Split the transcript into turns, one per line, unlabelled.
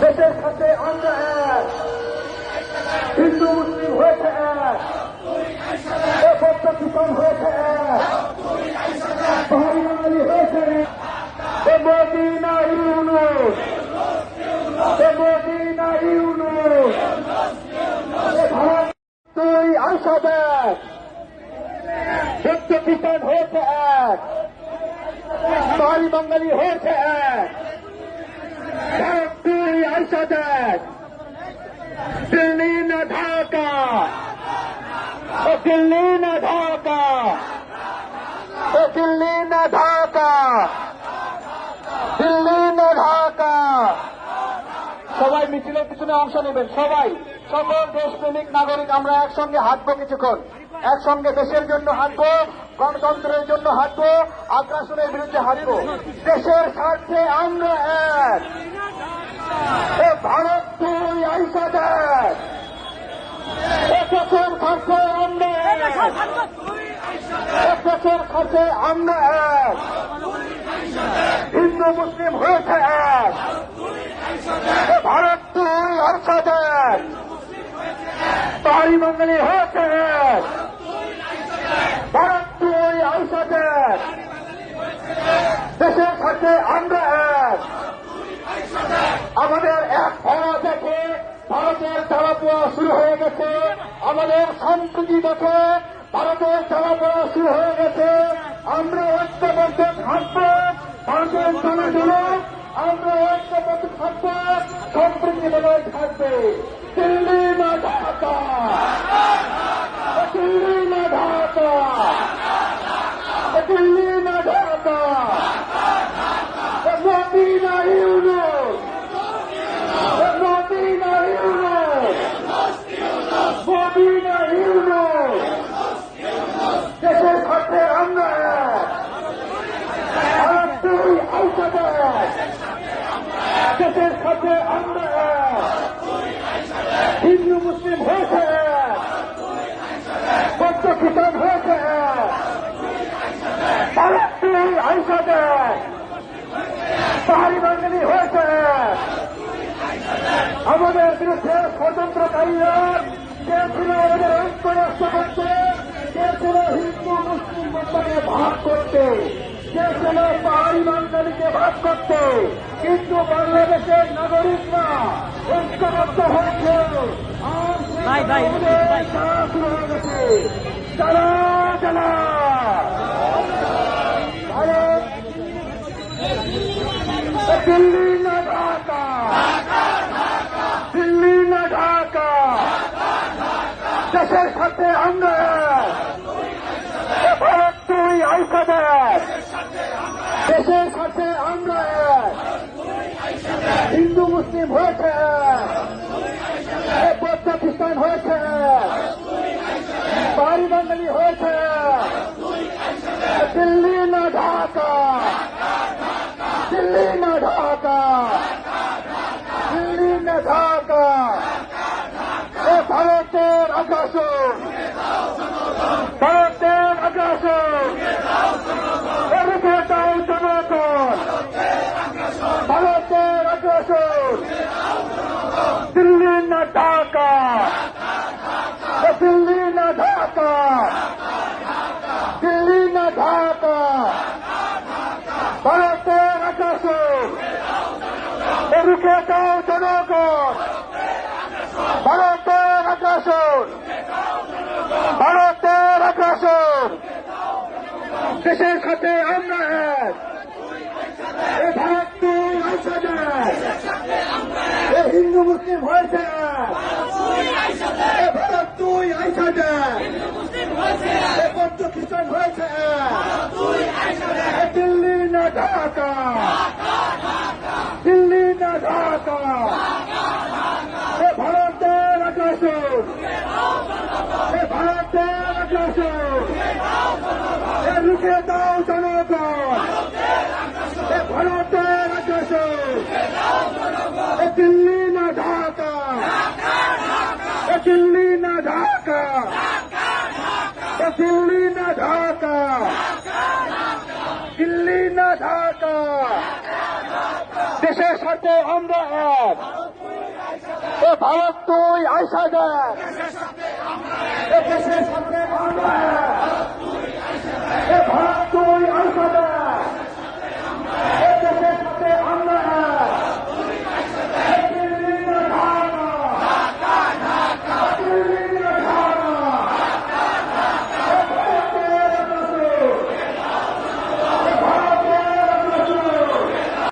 দেশের সাথে আমরা এক। হিন্দু, মুসলিম হয়েছে এক। খ্রিস্টান হয়েছে এক। হয়েছে এক। মোদী না ইউনুস। মোদী না ইউনুস। তুই দেখ বৌদ্ধ হয়েছে এক। বাঙালি হয়েছে এক। তুই দিল্লি না ঢাকা। ও দিল্লি না ঢাকা। ও দিল্লি না ঢাকা। দিল্লি না ঢাকা। সবাই মিছিলের পিছনে অংশ নেবেন, সবাই। সকল দেশপ্রেমিক নাগরিক, আমরা একসঙ্গে হাঁটবো কিছুক্ষণ। একসঙ্গে দেশের জন্য হাঁটবো, গণতন্ত্রের জন্য হাঁটবো, আগ্রাসনের বিরুদ্ধে হাঁটবো। দেশের স্বার্থে আমরা এক এ ভারত তুই আইসা দেখ এক দেশের স্বার্থে আমরা এক এক এক। হিন্দু মুসলিম হয়েছে এক। ভারত আইসা দেখ পাহাড়ি বাঙালি হয়েছে এক। ভারত তুই আইসা দেখ দেশের সাথে আমরা এক। আমাদের এক ভরা দেখে ভারতের চালাপোয়া শুরু হয়ে গেছে। আমাদের সম্প্রীতি দেখে, ভারতের চালাপোয়া শুরু হয়ে গেছে। আমরা ঐক্যবদ্ধ থাকব, ভারতের জনজনক আমরা ঐক্যবদ্ধ থাকব, সম্প্রীতি বজায় থাকবে। দিল্লি না দিল্লি না ঢাকা দিল্লি না ঢাকা মোদী না ইউনুস মোদী না ইউনুস মোদী না ইউনুস দেশের স্বার্থে আমরা এক। ভারত তুই আইসা দেখ স্বার্থে আমরা হিন্দু, মুসলিম হয়েছে। বৌদ্ধ খ্রিস্টান হয়েছে এক। ভারত তুই আইসা দেখ পাহাড়ি বাঙালি হয়েছে আমাদের বিরুদ্ধে ষড়যন্ত্রকারীরা কে ছিল আমাদের নষ্ট করতে কে ছিল হিন্দু, মুসলিম ভাগ করতে? কে ছিল পাহাড়ি বাঙালিকে ভাগ করতে কিন্তু বাংলাদেশের নাগরিকরা ঐক্যবদ্ধ হয়েছে। আর শুরু হয়ে গেছে। চালা চালা দিল্লি না ঢাকা। দিল্লি না ঢাকা। দেশের সাথে আমরা। ভারত তুই আইসা দেখ দেশের সাথে আমরা এক। হিন্দু মুসলিম হয়েছে এক। এ বৌদ্ধ খ্রিস্টান হয়েছে এক। বাড়ি বাঙালি হয়েছে এক। দিল্লি না ঢাকা দিল্লি না ঢাকা দিল্লি না ঢাকা এ ভারতের আগ্রাসন ভারতের আগ্রাসন এ রুখে দাও জনগণ ভারতের আগ্রাসন দিল্লি না ঢাকা এ দিল্লি না ঢাকা দিল্লি না ঢাকা ভারতের আগ্রাসন এ রুখে দাও জনগণ ভারতের আগ্রাসন ভারতের আগ্রাসন দেশের সাথে আমরা এক এ ভারত তুই আইসা দেখ এ হিন্দু মুসলিম হয়েছে। ভারত তুই আইসা বৌদ্ধ খ্রিস্টান হয়েছে। দিল্লি না ঢাকা। দিল্লি না ঢাকা। এ ভারতের আগ্রাসন। এ ভারতের আগ্রাসন। এ রুখে দাও জনগণ। এ ভারতের এ দিল্লি না দিল্লি না ঢাকা দিল্লি না ঢাকা দিল্লি না ঢাকা দেশের সাথে আমরা এক। এ ভারত তুই আইসা দেখ। দেশের সাথে আমরা